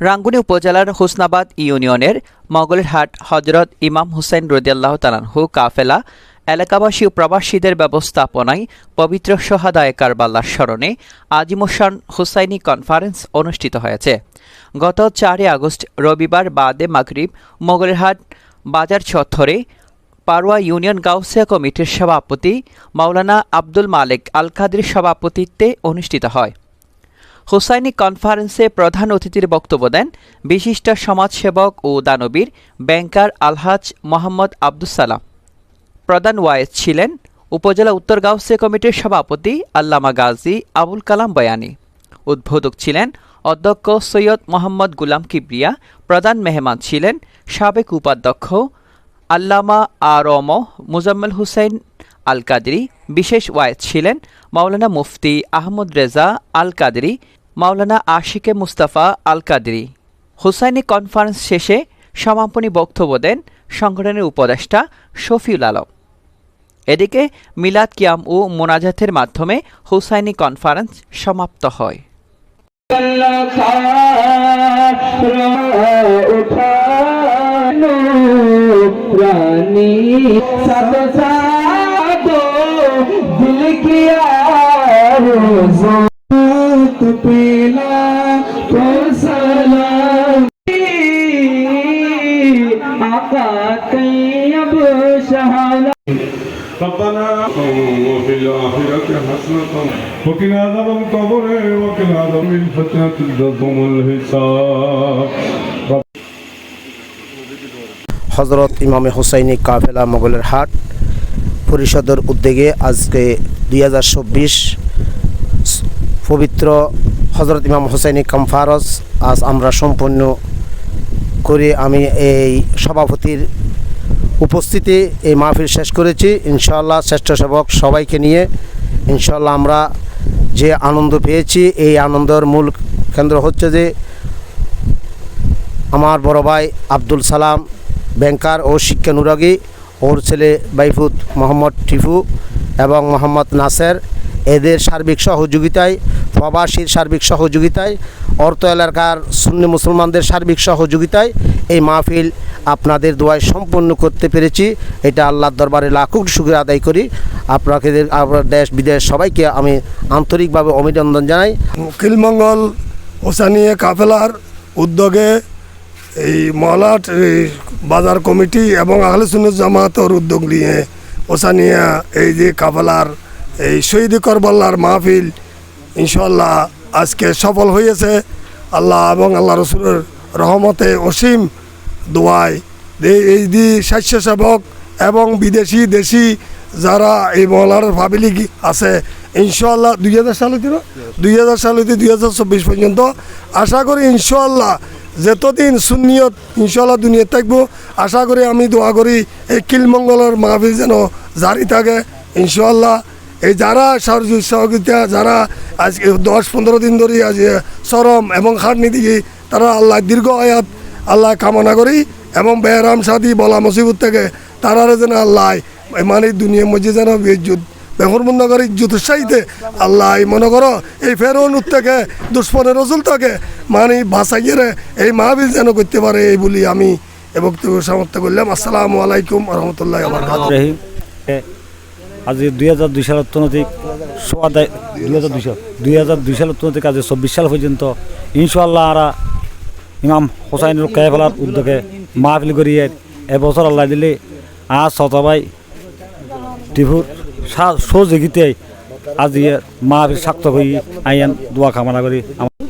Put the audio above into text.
রাঙ্গুনি উপজেলার হোসনাবাদ ইউনিয়নের মগলেরহাট হজরত ইমাম হুসেন রদিয়াল্লাহ তালানহু কাফেলা এলাকাবাসী ও প্রবাসীদের ব্যবস্থাপনায় পবিত্র সোহাদায় কারবাল্লার স্মরণে আজিমুসান হুসাইনি কনফারেন্স অনুষ্ঠিত হয়েছে গত চারই আগস্ট রবিবার বাদে মাগরিব মগলেরহাট বাজার চত্বরে পারোয়া ইউনিয়ন গাউসিয়া কমিটির সভাপতি মাওলানা আব্দুল মালিক আল কাদির সভাপতিত্বে অনুষ্ঠিত হয়। হুসাইনি কনফারেন্সে প্রধান অতিথির বক্তব্য দেন বিশিষ্ট সমাজসেবক ও দানবীর ব্যাংকার আলহাজ মোহাম্মদ আব্দুস সালাম। প্রধান ওয়াইস ছিলেন উপজেলা উত্তর গাউসিয়া কমিটির সভাপতি আল্লামা গাজী আবুল কালাম বয়ানি। উদ্বোধক ছিলেন অধ্যক্ষ সৈয়দ মোহাম্মদ গুলাম কিবরিয়া। প্রধান মেহমান ছিলেন সাবেক উপাধ্যক্ষ আল্লামা আরম মুজাম্মেল হুসাইন আল কাদরি বিশেষ ওয়ায়েদ ছিলেন মাওলানা মুফতি আহমদ রেজা আল কাদরি মাওলানা আশিকে মুস্তাফা আল কাদরি হুসাইনি কনফারেন্স শেষে সমাপনী বক্তব্য দেন সংগঠনের উপদেষ্টা শফিউল আলম। এদিকে মিলাদ কিয়াম ও মোনাজাতের মাধ্যমে হুসাইনি কনফারেন্স সমাপ্ত হয়। रानी सब सादो दिल किया रोज़ात पीला तो सलाम आका कई अब शहादा ربنا وفي الآخرة حسنة وقنا عذاب القبر وقنا عذاب الفتنة الظلم الحساب হজরত ইমামে হোসাইনি কাফেলা মোগলের হাট পরিষদের উদ্যোগে আজকে দুই হাজার চব্বিশ পবিত্র হজরত ইমাম হোসাইনি কনফারেন্স আজ আমরা সম্পন্ন করে আমি এই সভাপতির উপস্থিতি এই মাহফিল শেষ করেছি। ইনশাআল্লাহ স্বেচ্ছাসেবক সবাইকে নিয়ে ইনশাল্লাহ আমরা যে আনন্দ পেয়েছি, এই আনন্দের মূল কেন্দ্র হচ্ছে যে আমার বড় ভাই আব্দুল সালাম ব্যাংকার ও শিক্ষানুরাগী ওর ছেলে বাইফুত মোহাম্মদ টিফু এবং মোহাম্মদ নাসের। এদের সার্বিক সহযোগিতায়, প্রবাসীর সার্বিক সহযোগিতায়, অর্থ এলাকার সুন্নি মুসলমানদের সার্বিক সহযোগিতায় এই মাহফিল আপনাদের দোয়ায় সম্পন্ন করতে পেরেছি। এটা আল্লাহর দরবারে লাখুক শুক্র আদায় করি। আপনাকে দেশ, বিদেশ সবাইকে আমি আন্তরিকভাবে অভিনন্দন জানাই। উকিলমঙ্গল ওসানিয়ে কাফেলার উদ্যোগে এই মহলাট বাজার কমিটি এবং আহলে সুন্নত জামাতের উদ্যোগ নিয়ে ওসানিয়া, এই যে কাফেলার, এই শহীদ করবল্লার মাহফিল ইনশাল্লাহ আজকে সফল হয়েছে। আল্লাহ এবং আল্লাহ রসুলের রহমতে অসীম দোয়ায় এই- দি স্বেচ্ছাসেবক এবং বিদেশি, দেশি যারা এই মহলার পাবলিক আছে ইনশাল্লাহ দুই হাজার সালে দুই হাজার সালে দুই হাজার চব্বিশ পর্যন্ত আশা করি ইনশাল্লাহ যতদিন সুন্নিয়ত ইনশাল্লাহ দুনিয়া থাকব, আশা করি আমি দোয়া করি এই কিলমঙ্গলের মাহফিল যেন জারি থাকে। ইনশাল্লাহ এই যারা সহযোগী সহযোগিতা, যারা আজকে দশ পনেরো দিন ধরে আজ চরম এবং খাটনি দিকে তারা আল্লাহ দীর্ঘ আয়াত আল্লাহ কামনা করি এবং বেহরাম সাদি বলা মুসিবত থেকে তারা যেন আল্লাহ মানে দুনিয়ার মধ্যে যেন ইজ্জত বেহরমন্দ করে ইজ্জতের সাইতে। আল্লাহ মনে করো এই ফেরন থেকে দুশ্মনের রসুল থেকে মানে ভাষাইয়ে এই মাহবিল যেন করতে পারে এই বলি আমি এ বক্তব্য সমাপ্ত করলাম। আসসালামু আলাইকুম রহমতুল্লাহ এ, আজ দুই হাজার দুই সাল অর্থনৈতিক দুই হাজার দুই সাল দুই হাজার দুই সালের অর্থনৈতিক আজ চব্বিশ সাল পর্যন্ত ইনশাল্লাহ আরা ইমাম হোসাইনুর কায়ফলার উদ্যোগে মাহফিল করিয়ে এবছর আল্লাহ দিলে আজ শতবাই টিভুর সহযোগিতে আজ মাহফিল সার্থক হয়ে আইয়ান দোয়া কামনা করি আমার